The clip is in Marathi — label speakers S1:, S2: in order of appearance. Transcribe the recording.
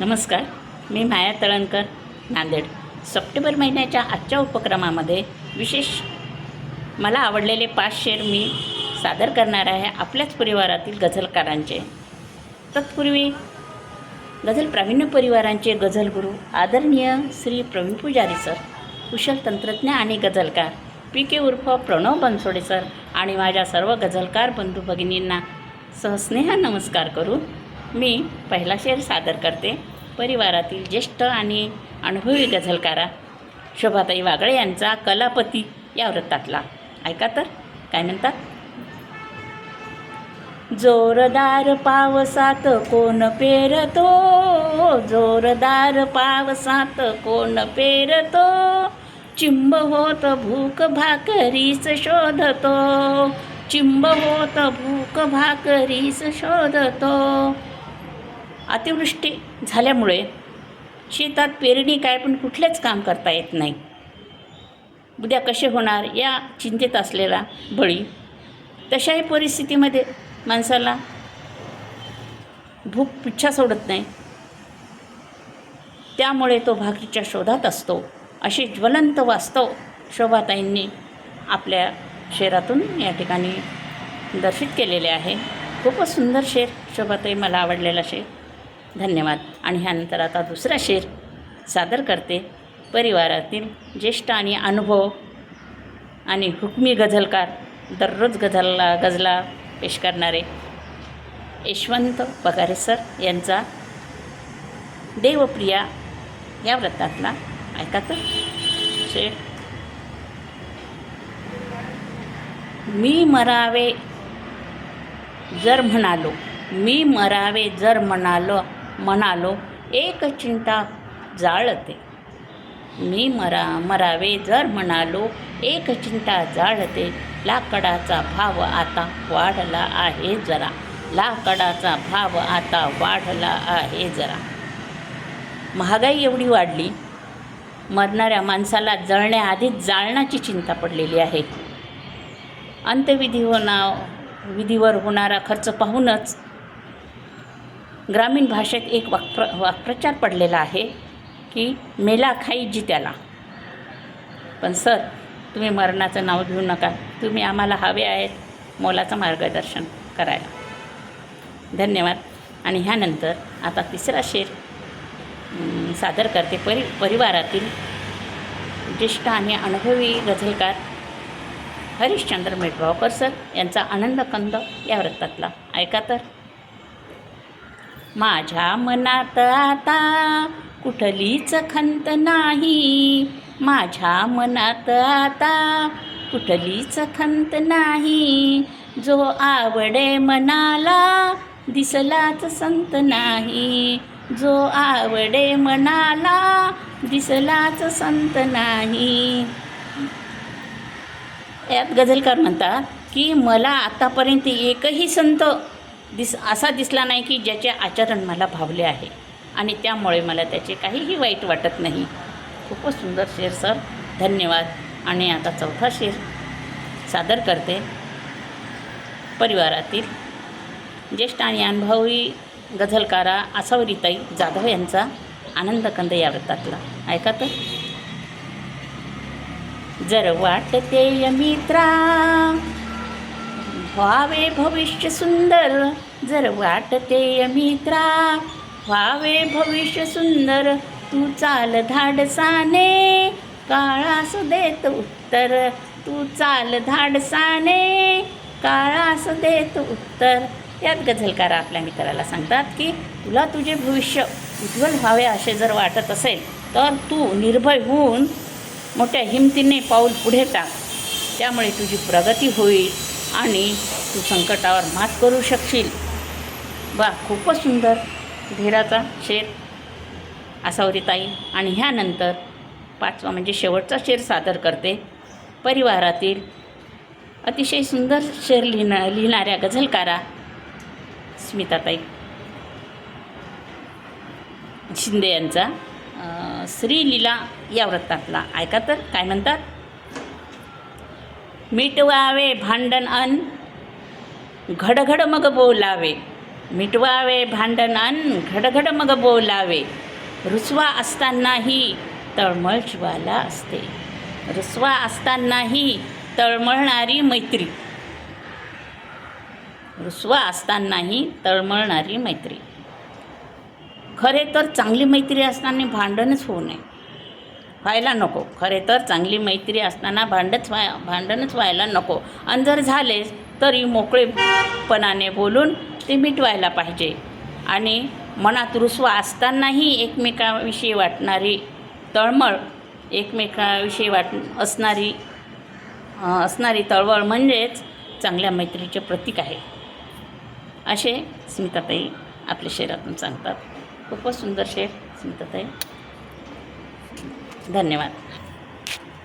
S1: नमस्कार मी माया तळणकर नांदेड. सप्टेंबर महिन्याच्या आजच्या उपक्रमामध्ये विशेष मला आवडलेले पाच शेर मी सादर करणार आहे आपल्याच परिवारातील गझलकारांचे. तत्पूर्वी गझल प्रावीण्य परिवारांचे गझलगुरू आदरणीय श्री प्रवीण पुजारी सर कुशल तंत्रज्ञ आणि गझलकार पी के उर्फ प्रणव बनसोडे सर आणि माझ्या सर्व गझलकार बंधू भगिनींना सहस्नेह नमस्कार करून मी पहिला शेर सादर करते. परिवारातील ज्येष्ठ आणि अनुभवी गझलकारा शोभाताई वागळे यांचा कलापती या वृत्तातला. ऐका तर काय म्हणतात? जोरदार पावसात कोण पेरतो? जोरदार पावसात कोण पेरतो? चिंब होत भूक भाकरीस शोधतो. चिंब होत भूक भाकरीस शोधतो. अतिवृष्टी झाल्यामुळे शेतात पेरणी काय पण कुठलेच काम करता येत नाही. उद्या कसे होणार या चिंतेत असलेला बळी तशाही परिस्थितीमध्ये माणसाला भूक पिच्छा सोडत नाही. त्यामुळे तो भाकरीच्या शोधात असतो. असे ज्वलंत वास्तव शोभाताईंनी आपल्या शेरातून या ठिकाणी दर्शित केलेले आहे. खूपच सुंदर शेर शोभाताई मला आवडलेला शेर. धन्यवाद. आणि ह्यानंतर आता दुसरा शेर सादर करते. परिवारातील ज्येष्ठ आणि अनुभव आणि हुकमी गझलकार दररोज गझलला गझला पेश करणारे यशवंत पगारे सर यांचा देवप्रिया या व्रतातला ऐका तर शेर मी मरावे जर म्हणालो मी मरावे जर म्हणालो म्हणालो एक चिंता जाळते. मी मरा मरावे जर म्हणालो एक चिंता जाळते. लाकडाचा भाव आता वाढला आहे जरा. लाकडाचा भाव आता वाढला आहे जरा. महागाई एवढी वाढली. मरणाऱ्या माणसाला जळण्याआधीच जाळण्याची चिंता पडलेली आहे. अंत्यविधी होणा विधीवर होणारा खर्च पाहूनच ग्रामीण भाषेत एक वाक्प्र वाक्प्रचार पडलेला आहे की मेला खाई जित्याला. पण सर तुम्ही मरणाचं नाव घेऊ नका. तुम्ही आम्हाला हवे आहेत मोलाचं मार्गदर्शन करायला. धन्यवाद. आणि ह्यानंतर आता तिसरा शेर सादर करते. परि परिवारातील ज्येष्ठ आणि अनुभवी गझलकार हरिश्चंद्र मेटगावकर सर यांचा आनंदकंद या वृत्तातला. ऐका तर. माझ्या मनात आता कुठलीच खंत नाही. माझ्या मनात आता कुठलीच खंत नाही. जो आवडे मनाला दिसलाच संत नाही. जो आवडे मनाला दिसलाच संत नाही. यात गझलकार म्हणतात की मला आतापर्यंत एकही संत दिस असा दिसला नाही की ज्याचे आचरण मला भावले आहे. आणि त्यामुळे मला त्याचे काहीही वाईट वाटत नाही. खूपच सुंदर शेर सर. धन्यवाद. आणि आता चौथा शेर सादर करते. परिवारातील ज्येष्ठ आणि अनुभवी गझलकारा आसावरीताई जाधव यांचा आनंदकंद या व्रतातला ऐका तर. जर वाटते मित्रा व्हावे भविष्य सुंदर जर वाटते मित्रा व्हावे भविष्य सुंदर तू चाल धाडसाने. काळास देत उत्तर तू चाल धाडसाने. काळास देत उत्तर. यात गझलकार आपल्या मित्राला सांगतात की तुला तुझे भविष्य उज्ज्वल व्हावे असे जर वाटत असेल तर तू निर्भय होऊन मोठ्या हिमतीने पाऊल पुढे टाक त्यामुळे तुझी प्रगती होईल. आणि तू संकटावर मात करू शकशील. वा खूपच सुंदर. धीराचा शेर. आसावरीताई आणि ह्यानंतर पाचवा म्हणजे शेवटचा शेर सादर करते. परिवारातील अतिशय सुंदर शेर लिहिणा लिहिणाऱ्या गझलकारा स्मिताताई. शिंदे यांचा श्रीलीला या व्रतातला ऐका तर काय म्हणतात? मिटवावे भांडण अन घडघड मग बोलावे. मिटवावे भांडण अन घडघड मग बोलावे. रुसवा असतानाही तळमळ ज्वाला असते. रुसवा असतानाही तळमळणारी मैत्री. रुसवा असतानाही तळमळणारी मैत्री. खरे तर चांगली मैत्री असताना भांडणच होऊ नये. व्हायला नको. खरे तर चांगली मैत्री असताना भांडच व्हाय भांडणच व्हायला नको. आणि जर झाले तरी मोकळेपणाने बोलून ते मिटवायला पाहिजे. आणि मनात रुसवा असतानाही एकमेकाविषयी वाटणारी तळमळ एकमेकाविषयी वाट असणारी असणारी तळवळ म्हणजेच चांगल्या मैत्रीचे प्रतीक आहे. असे स्मिताताई आपल्या शेरातून सांगतात. खूपच सुंदर शेर स्मिताताई. धन्यवाद.